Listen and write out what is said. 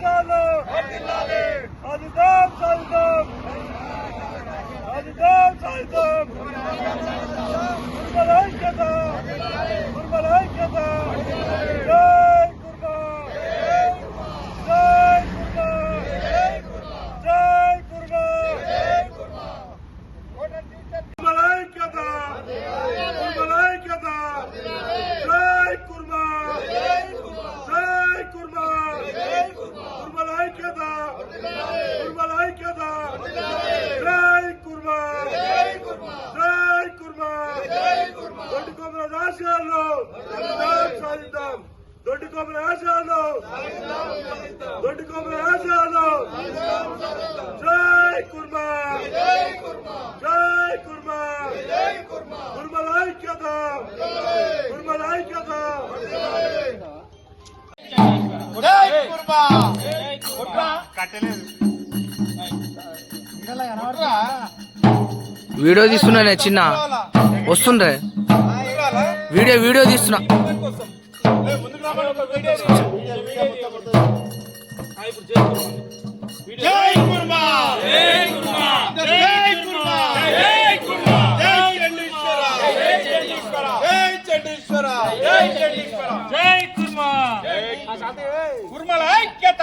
కాదు అది దాం సాగుతాం అది దాం సాగుతాం ఐక్యత జై కుర్మా జై కుర్మా దొడ్డి కొమ్మల ఆశయాల్లో సాధిద్దాం. దొడ్డి కొమ్మల ఆశయాల్లో దొడ్డి కొమ్మల ఆశయాల్లో జై కుర్మా జై కుర్మా కుర్మల ఐక్యత. కుర్మల ఐక్యత. జై కుర్మా జై కుర్మా జై కుర్మా జై కుర్మా జై చండీశ్వర జై చండీశ్వర! జై చండీశ్వర! జై చండీశ్వర! జై కుర్మా! కుర్మల ఐక్యత!